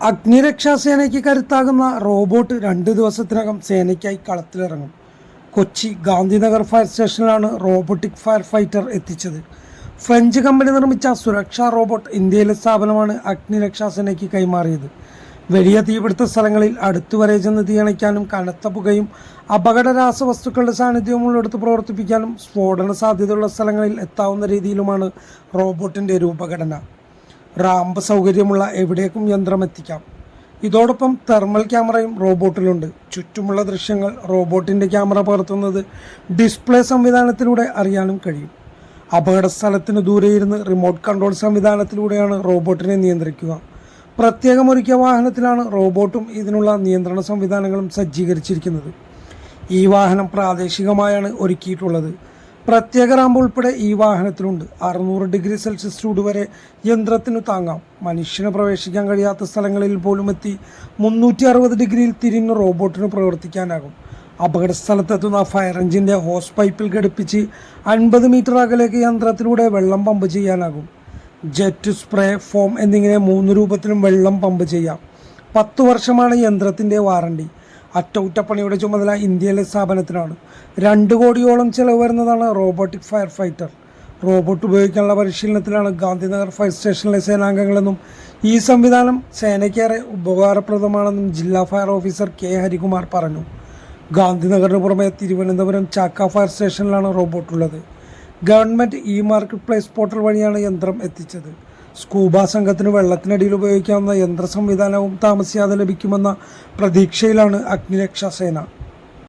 അഗ്നിരക്ഷാസേനയ്ക്ക് കരുത്താകുന്ന robot രണ്ട് ദിവസത്തിനകം സേനയ്ക്കായി കളത്തിലിറങ്ങും. കൊച്ചി ഗാന്ധിനഗർ ഫയർ സ്റ്റേഷനിലാണ് റോബോട്ടിക് ഫയർ ഫൈറ്റർ എത്തിച്ചത്. ഫ്രഞ്ച് കമ്പനി നിർമ്മിച്ച സുരക്ഷാ റോബോട്ട് ഇന്ത്യയിലെ സ്ഥാപനമാണ് അഗ്നിരക്ഷാ സേനയ്ക്ക് കൈമാറിയത്. വലിയ തീപിടുത്ത സ്ഥലങ്ങളിൽ അടുത്തുവരെ ചെന്ന് തീയണയ്ക്കാനും കനത്ത പുകയും അപകട രാസവസ്തുക്കളുടെ സാന്നിധ്യവും ഉള്ളിടത്ത് പ്രവർത്തിപ്പിക്കാനും സ്ഫോടന സാധ്യതയുള്ള സ്ഥലങ്ങളിൽ എത്താവുന്ന രീതിയിലുമാണ് റോബോട്ടിന്റെ രൂപഘടന. റാമ്പ് സൗകര്യമുള്ള എവിടേക്കും യന്ത്രം എത്തിക്കാം ഇതോടൊപ്പം തെർമൽ ക്യാമറയും റോബോട്ടിലുണ്ട്. ചുറ്റുമുള്ള ദൃശ്യങ്ങൾ റോബോട്ടിന്റെ ക്യാമറ പകർത്തുന്നത് ഡിസ്പ്ലേ സംവിധാനത്തിലൂടെ അറിയാനും കഴിയും. അപകട സ്ഥലത്തിന് ദൂരെ ഇരുന്ന് റിമോട്ട് കൺട്രോൾ സംവിധാനത്തിലൂടെയാണ് റോബോട്ടിനെ നിയന്ത്രിക്കുക. പ്രത്യേകം ഒരുക്കിയ വാഹനത്തിലാണ് റോബോട്ടും ഇതിനുള്ള നിയന്ത്രണ സംവിധാനങ്ങളും സജ്ജീകരിച്ചിരിക്കുന്നത്. ഈ വാഹനം പ്രാദേശികമായാണ് ഒരുക്കിയിട്ടുള്ളത്. പ്രത്യേക റാമ്പ് ഉൾപ്പെടെ ഈ വാഹനത്തിലുണ്ട്. അറുന്നൂറ് ഡിഗ്രി സെൽഷ്യസ് ചൂട് വരെ യന്ത്രത്തിന് താങ്ങാം. മനുഷ്യന് പ്രവേശിക്കാൻ കഴിയാത്ത സ്ഥലങ്ങളിൽ പോലും എത്തി മുന്നൂറ്റി അറുപത് ഡിഗ്രിയിൽ തിരിഞ്ഞ് റോബോട്ടിന് പ്രവർത്തിക്കാനാകും. അപകട സ്ഥലത്തെത്തുന്ന ഫയർ എഞ്ചിന്റെ ഹോസ് പൈപ്പിൽ ഘടിപ്പിച്ച് അൻപത് മീറ്റർ അകലേക്ക് യന്ത്രത്തിലൂടെ വെള്ളം പമ്പ് ചെയ്യാനാകും. ജെറ്റ് സ്പ്രേ ഫോം എന്നിങ്ങനെ മൂന്ന് രൂപത്തിലും വെള്ളം പമ്പ് ചെയ്യാം. പത്ത് വർഷമാണ് യന്ത്രത്തിന്റെ വാറണ്ടി. അറ്റകുറ്റപ്പണിയുടെ ചുമതല ഇന്ത്യയിലെ സ്ഥാപനത്തിനാണ്. രണ്ട് കോടിയോളം ചിലവ് വരുന്നതാണ് റോബോട്ടിക് ഫയർ ഫൈറ്റർ. റോബോട്ട് ഉപയോഗിക്കാനുള്ള പരിശീലനത്തിലാണ് ഗാന്ധിനഗർ ഫയർ സ്റ്റേഷനിലെ സേനാംഗങ്ങളെന്നും ഈ സംവിധാനം സേനയ്ക്കേറെ ഉപകാരപ്രദമാണെന്നും ജില്ലാ ഫയർ ഓഫീസർ കെ ഹരികുമാർ പറഞ്ഞു. ഗാന്ധിനഗറിന് പുറമെ തിരുവനന്തപുരം ചാക്ക ഫയർ സ്റ്റേഷനിലാണ് റോബോട്ടുള്ളത്. Government e market place portal വഴിയാണ് യന്ത്രം എത്തിച്ചത്. സ്കൂബ സംഘത്തിന് വെള്ളത്തിനടിയിൽ ഉപയോഗിക്കാവുന്ന യന്ത്ര സംവിധാനവും താമസിയാതെ ലഭിക്കുമെന്ന പ്രതീക്ഷയിലാണ് അഗ്നിരക്ഷാ സേന.